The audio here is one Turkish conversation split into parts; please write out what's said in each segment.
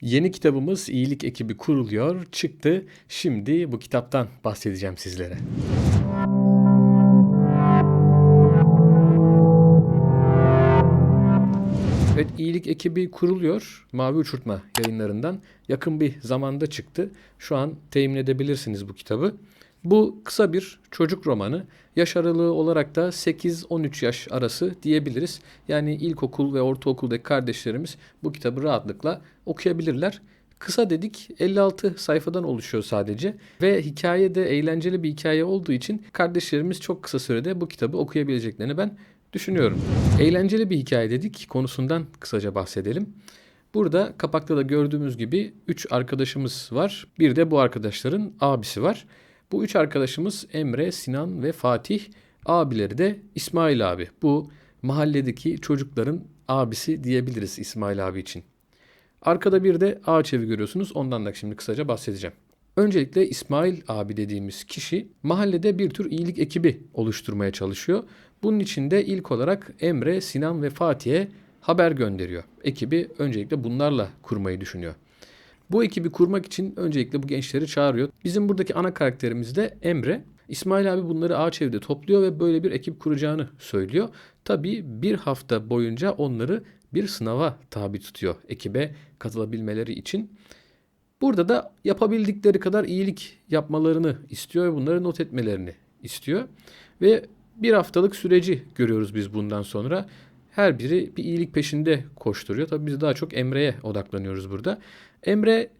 Yeni kitabımız İyilik Ekibi kuruluyor, çıktı. Şimdi bu kitaptan bahsedeceğim sizlere. Evet, İyilik Ekibi kuruluyor. Mavi Uçurtma yayınlarından yakın bir zamanda çıktı. Şu an temin edebilirsiniz bu kitabı. Bu kısa bir çocuk romanı. Yaş aralığı olarak da 8-13 yaş arası diyebiliriz. Yani ilkokul ve ortaokuldaki kardeşlerimiz bu kitabı rahatlıkla okuyabilirler. Kısa dedik 56 sayfadan oluşuyor sadece ve hikaye de eğlenceli bir hikaye olduğu için kardeşlerimiz çok kısa sürede bu kitabı okuyabileceklerini ben düşünüyorum. Eğlenceli bir hikaye dedik konusundan kısaca bahsedelim. Burada kapakta da gördüğümüz gibi 3 arkadaşımız var. Bir de bu arkadaşların abisi var. Bu üç arkadaşımız Emre, Sinan ve Fatih. Abileri de İsmail abi. Bu mahalledeki çocukların abisi diyebiliriz İsmail abi için. Arkada bir de ağaç evi görüyorsunuz. Ondan da şimdi kısaca bahsedeceğim. Öncelikle İsmail abi dediğimiz kişi mahallede bir tür iyilik ekibi oluşturmaya çalışıyor. Bunun için de ilk olarak Emre, Sinan ve Fatih'e haber gönderiyor. Ekibi öncelikle bunlarla kurmayı düşünüyor. Bu ekibi kurmak için öncelikle bu gençleri çağırıyor. Bizim buradaki ana karakterimiz de Emre. İsmail abi bunları ağaç evde topluyor ve böyle bir ekip kuracağını söylüyor. Tabii bir hafta boyunca onları bir sınava tabi tutuyor ekibe katılabilmeleri için. Burada da yapabildikleri kadar iyilik yapmalarını istiyor ve bunları not etmelerini istiyor. Ve bir haftalık süreci görüyoruz biz bundan sonra. Her biri bir iyilik peşinde koşturuyor. Tabii biz daha çok Emre'ye odaklanıyoruz burada. Emre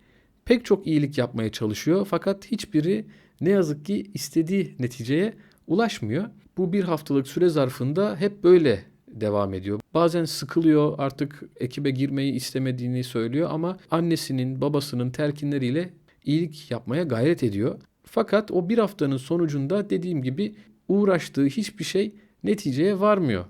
pek çok iyilik yapmaya çalışıyor fakat hiçbiri ne yazık ki istediği neticeye ulaşmıyor. Bu bir haftalık süre zarfında hep böyle devam ediyor. Bazen sıkılıyor artık ekibe girmeyi istemediğini söylüyor ama annesinin babasının telkinleriyle iyilik yapmaya gayret ediyor. Fakat o bir haftanın sonucunda dediğim gibi uğraştığı hiçbir şey neticeye varmıyor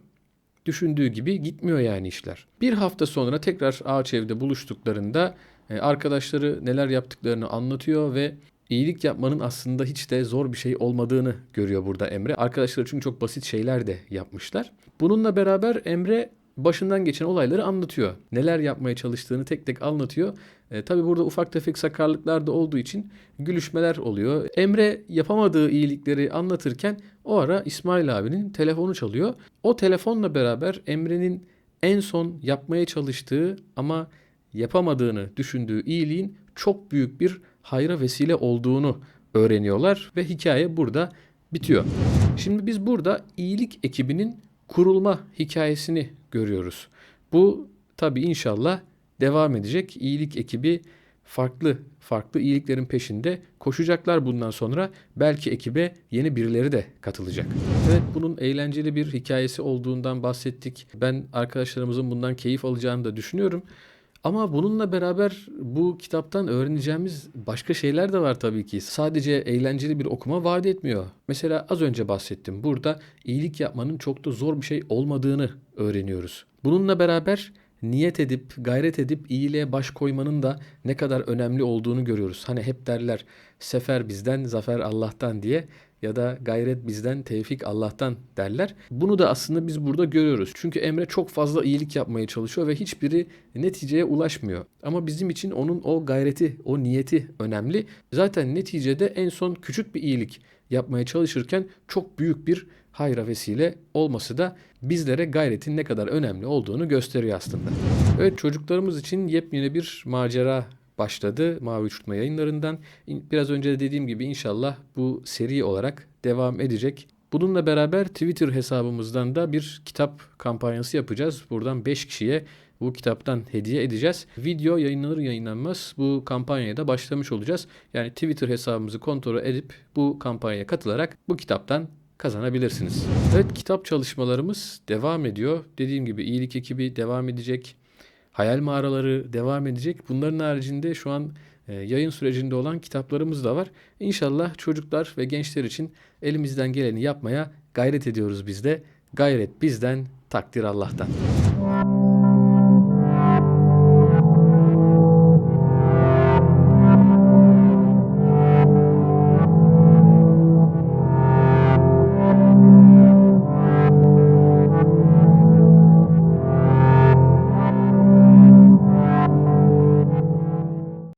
düşündüğü gibi gitmiyor yani işler. Bir hafta sonra tekrar ağaç evde buluştuklarında e, arkadaşları neler yaptıklarını anlatıyor ve iyilik yapmanın aslında hiç de zor bir şey olmadığını görüyor burada Emre. Arkadaşları çünkü çok basit şeyler de yapmışlar. Bununla beraber Emre başından geçen olayları anlatıyor. Neler yapmaya çalıştığını tek tek anlatıyor. E, tabii burada ufak tefek sakarlıklar da olduğu için gülüşmeler oluyor. Emre yapamadığı iyilikleri anlatırken o ara İsmail abinin telefonu çalıyor. O telefonla beraber Emre'nin en son yapmaya çalıştığı ama yapamadığını düşündüğü iyiliğin çok büyük bir hayra vesile olduğunu öğreniyorlar ve hikaye burada bitiyor. Şimdi biz burada iyilik ekibinin kurulma hikayesini görüyoruz. Bu tabi inşallah devam edecek. İyilik ekibi farklı farklı iyiliklerin peşinde koşacaklar bundan sonra. Belki ekibe yeni birileri de katılacak. Evet bunun eğlenceli bir hikayesi olduğundan bahsettik. Ben arkadaşlarımızın bundan keyif alacağını da düşünüyorum. Ama bununla beraber bu kitaptan öğreneceğimiz başka şeyler de var tabii ki. Sadece eğlenceli bir okuma vaat etmiyor. Mesela az önce bahsettim. Burada iyilik yapmanın çok da zor bir şey olmadığını öğreniyoruz. Bununla beraber niyet edip, gayret edip iyiliğe baş koymanın da ne kadar önemli olduğunu görüyoruz. Hani hep derler sefer bizden, zafer Allah'tan diye ya da gayret bizden, tevfik Allah'tan derler. Bunu da aslında biz burada görüyoruz. Çünkü Emre çok fazla iyilik yapmaya çalışıyor ve hiçbiri neticeye ulaşmıyor. Ama bizim için onun o gayreti, o niyeti önemli. Zaten neticede en son küçük bir iyilik yapmaya çalışırken çok büyük bir hayra vesile olması da bizlere gayretin ne kadar önemli olduğunu gösteriyor aslında. Evet çocuklarımız için yepyeni bir macera başladı Mavi Uçurtma yayınlarından. Biraz önce de dediğim gibi inşallah bu seri olarak devam edecek. Bununla beraber Twitter hesabımızdan da bir kitap kampanyası yapacağız. Buradan 5 kişiye bu kitaptan hediye edeceğiz. Video yayınlanır yayınlanmaz bu kampanyaya da başlamış olacağız. Yani Twitter hesabımızı kontrol edip bu kampanyaya katılarak bu kitaptan kazanabilirsiniz. Evet kitap çalışmalarımız devam ediyor. Dediğim gibi iyilik ekibi devam edecek. Hayal mağaraları devam edecek. Bunların haricinde şu an e, yayın sürecinde olan kitaplarımız da var. İnşallah çocuklar ve gençler için elimizden geleni yapmaya gayret ediyoruz biz de. Gayret bizden, takdir Allah'tan.